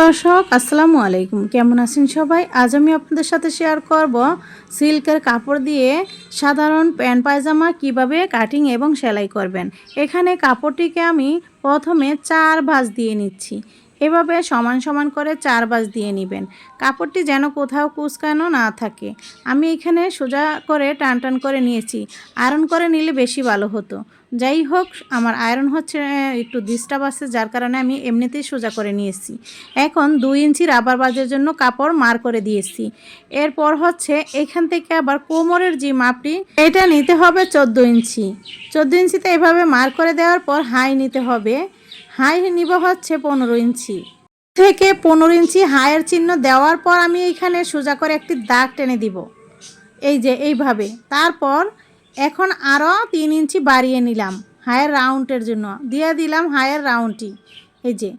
দর্শক, আসসালামু আলাইকুম। কেমন আছেন সবাই? আজ আমি আপনাদের সাথে শেয়ার করব সিল্কের কাপড় দিয়ে সাধারণ প্যান্ট পায়জামা কীভাবে কাটিং এবং সেলাই করবেন। এখানে কাপড়টিকে আমি প্রথমে চার ভাঁজ দিয়ে নিচ্ছি। এভাবে সমান সমান করে চার ভাঁজ দিয়ে নেবেন। কাপড়টি যেন কোথাও কুচকানো না থাকে। আমি এখানে সোজা করে টান টান করে নিয়েছি। আয়রন করে নিলে বেশি ভালো হতো। যাই হোক, আমার আয়রন হচ্ছে একটু ডিস্টার্ব আছে, যার কারণে আমি এমনিতেই সোজা করে নিয়েছি। এখন দুই ইঞ্চি রাবার বাজের জন্য কাপড় মার করে দিয়েছি। এরপর হচ্ছে এখান থেকে আবার কোমরের যে মাপটি, এটা নিতে হবে চোদ্দ ইঞ্চি। চোদ্দ ইঞ্চিতে এভাবে মার করে দেওয়ার পর হাই নিতে হবে। হাই নিব হচ্ছে পনেরো ইঞ্চি। থেকে পনেরো ইঞ্চি হায়ের চিহ্ন দেওয়ার পর আমি এইখানে সোজা করে একটি দাগ টেনে দিব। এই যে এইভাবে। তারপর এখন আরও তিন ইঞ্চি বাড়িয়ে নিলাম হায়ার রাউন্ডের জন্য। দিয়ে দিলাম হায়ার রাউন্ডটি। এই যে।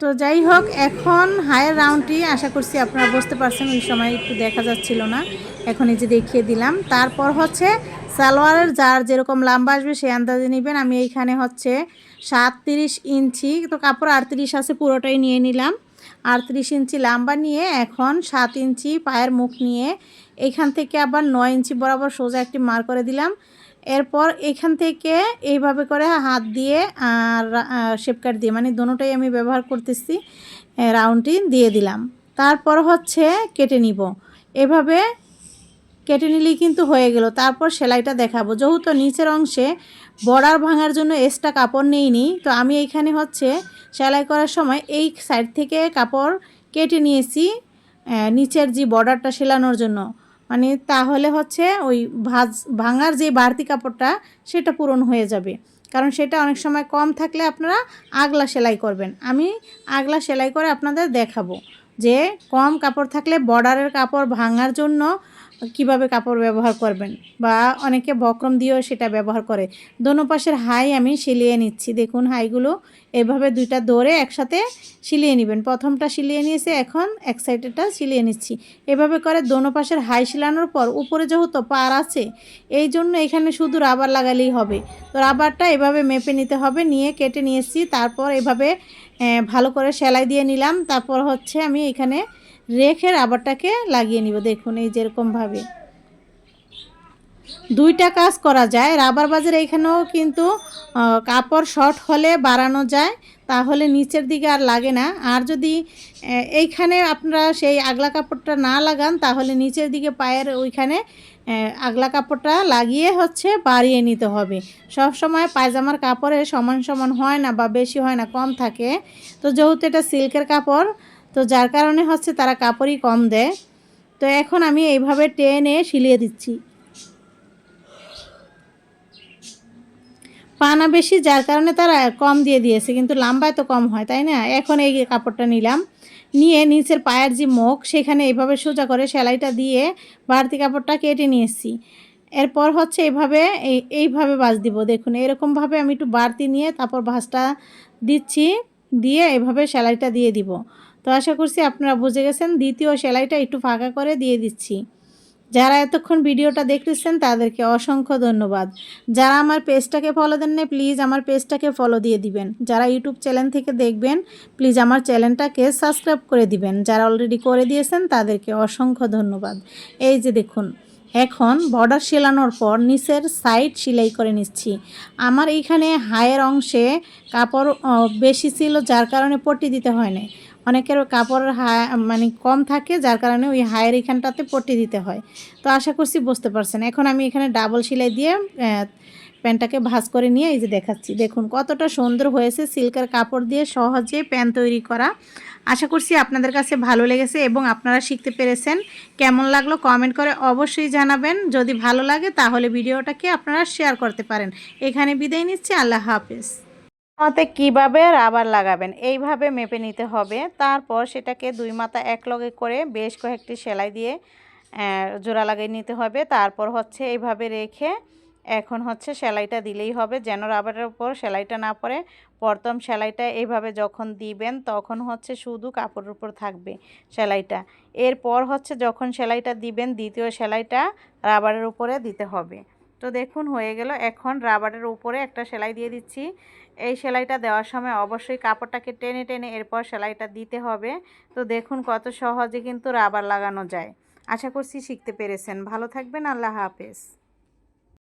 তো যাই হোক, এখন হায়ার রাউন্ডটি আশা করছি আপনারা বুঝতে পারছেন, ওই সময় একটু দেখা যাচ্ছিল না। এখন এই যে দেখিয়ে দিলাম। তারপর হচ্ছে সালোয়ারের যার যেরকম লম্বা আসবে সেই আন্দাজে নেবেন। আমি এইখানে হচ্ছে সাতত্রিশ ইঞ্চি, তো কাপড় আটত্রিশ আছে, পুরোটাই নিয়ে নিলাম। আটত্রিশ ইঞ্চি লম্বা নিয়ে এখন সাত ইঞ্চি পায়ের মুখ নিয়ে এইখান থেকে আবার নয় ইঞ্চি বরাবর সোজা একটি মার করে দিলাম। এরপর এখান থেকে এইভাবে করে হাত দিয়ে আর শেপ কাট দিয়ে মানে দোনোটাই আমি ব্যবহার করতেছি রাউন্ডটি দিয়ে দিলাম। তারপর হচ্ছে কেটে নিব। এভাবে কেটে নিলেই কিন্তু হয়ে গেল। তারপর সেলাইটা দেখাবো। যেহেতু নিচের অংশে বর্ডার ভাঙার জন্য এক্সট্রা কাপড় নেইনি, তো আমি এইখানে হচ্ছে সেলাই করার সময় এই সাইড থেকে কাপড় কেটে নিয়েছি নিচের যে বর্ডারটা সেলানোর জন্য। মানে তাহলে হচ্ছে ওই ভাজ, ভাঙার যে বাড়তি কাপড়টা, সেটা পূরণ হয়ে যাবে। কারণ সেটা অনেক সময় কম থাকলে আপনারা আগলা সেলাই করবেন। আমি আগলা সেলাই করে আপনাদের দেখাবো যে কম কাপড় থাকলে বর্ডারের কাপড় ভাঙার জন্য কীভাবে কাপড় ব্যবহার করবেন? বা অনেকে বক্রম দিয়েও সেটা ব্যবহার করে। দোনো পাশের হাই আমি সিলিয়ে নিচ্ছি। দেখুন হাইগুলো এভাবে দুইটা দৌড়ে একসাথে সিলিয়ে নেবেন। প্রথমটা সিলিয়ে নিয়েছে, এখন এক সাইডেরটা সিলিয়ে নিচ্ছি। এভাবে করে দোনো পাশের হাই সিলানোর পর উপরে যেহেতু পার আছে, এই জন্য এখানে শুধু রাবার লাগালেই হবে। তো রাবারটা এভাবে মেপে নিতে হবে, নিয়ে কেটে নিয়েছি। তারপর এভাবে ভালো করে সেলাই দিয়ে নিলাম। তারপর হচ্ছে আমি এখানে রেখে রাবারটাকে লাগিয়ে নিব, দেখুন এই যেরকমভাবে। দুইটা কাজ করা যায়, রাবার বাজার এখানেও কিন্তু কাপড় শর্ট হলে বাড়ানো যায়, তাহলে নিচের দিকে আর লাগে না। আর যদি এইখানে আপনারা সেই আগলা কাপড়টা না লাগান, তাহলে নিচের দিকে পায়ের ওইখানে আগলা কাপড়টা লাগিয়ে হচ্ছে বাড়িয়ে নিতে হবে। সব সময় পায়জামার কাপড়ে সমান সমান হয় না বা বেশি হয় না, কম থাকে। তো যেহেতু এটা সিল্কের কাপড় তো যার কারণে হচ্ছে তারা কাপড়ই কম দেয়। তো এখন আমি এইভাবে টেনে সিলিয়ে দিচ্ছি। পানা বেশি, যার কারণে তারা কম দিয়ে দিয়েছে, কিন্তু লাম্বায় তো কম হয়, তাই না? এখন এই কাপড়টা নিলাম। নিয়ে নিচের পায়ের যে মুখ, সেখানে এইভাবে সোজা করে সেলাইটা দিয়ে বাড়তি কাপড়টা কেটে নিয়েছি এরপর হচ্ছে এইভাবে, এই, এইভাবে বাজ দিব। দেখুন, এরকমভাবে আমি একটু বাড়তি নিয়ে তারপর ভাঁজটা দিচ্ছি, দিয়ে এভাবে সেলাইটা দিয়ে দিব। তো আশা করছি আপনারা বুঝে গেছেন। দ্বিতীয় সেলাইটা একটু ফাঁকা করে দিয়ে দিচ্ছি। যারা এতক্ষণ ভিডিওটা দেখতেছেন, তাদেরকে অসংখ্য ধন্যবাদ। যারা আমার পেজটাকে ফলো দেন না প্লিজ আমার পেজটাকে ফলো দিয়ে দিবেন। যারা ইউটিউব চ্যানেল থেকে দেখবেন প্লিজ আমার চ্যানেলটাকে সাবস্ক্রাইব করে দিবেন। যারা অলরেডি করে দিয়েছেন, তাদেরকে অসংখ্য ধন্যবাদ। এই যে দেখুন, এখন বর্ডার সেলানোর পর নিচের সাইড সেলাই করে নিচ্ছি। আমার এইখানে হায়ের অংশে কাপড় বেশি ছিল, যার কারণে পট্টি দিতে হয় না অনেকের কাপড় হা মানে কম থাকে, যার কারণে ওই হায়ের এখানটাতে পট্টি দিতে হয়। তো আশা করছি বুঝতে পারছেন। এখন আমি এখানে ডাবল সেলাই দিয়ে প্যান্টটাকে ভাঁজ করে নিয়ে এই যে দেখাচ্ছি। দেখুন কতটা সুন্দর হয়েছে সিল্কের কাপড় দিয়ে সহজে প্যান্ট তৈরি করা। আশা করছি আপনাদের কাছে ভালো লেগেছে এবং আপনারা শিখতে পেরেছেন। কেমন লাগল কমেন্ট করে অবশ্যই জানাবেন। যদি ভালো লাগে তাহলে ভিডিওটাকে আপনারা শেয়ার করতে পারেন। এখানে বিদায় নিচ্ছি। আল্লাহ হাফেজ। হাতে কীভাবে রাবার লাগাবেন? এইভাবে মেপে নিতে হবে। তারপর সেটাকে দুই মাথা এক লগে করে বেশ কয়েকটি সেলাই দিয়ে জোড়া লাগিয়ে নিতে হবে। তারপর হচ্ছে এইভাবে রেখে এখন হচ্ছে সেলাইটা দিলেই হবে। যেন রাবারের উপর সেলাইটা না পড়ে। প্রথম সেলাইটা এইভাবে যখন দিবেন, তখন হচ্ছে শুধু কাপড়ের উপর থাকবে সেলাইটা। এরপর হচ্ছে যখন সেলাইটা দিবেন, দ্বিতীয় সেলাইটা রাবারের উপরে দিতে হবে। তো দেখুন হয়ে গেল। এখন রাবারের উপরে একটা সেলাই দিয়ে দিচ্ছি। এই সেলাইটা দেওয়ার সময় অবশ্যই কাপড়টাকে টেনে টেনে এরপর সেলাইটা দিতে হবে। তো দেখুন কত সহজে কিন্তু রাবার লাগানো যায়। আশা করছি শিখতে পেরেছেন। ভালো থাকবেন। আল্লাহ হাফেজ।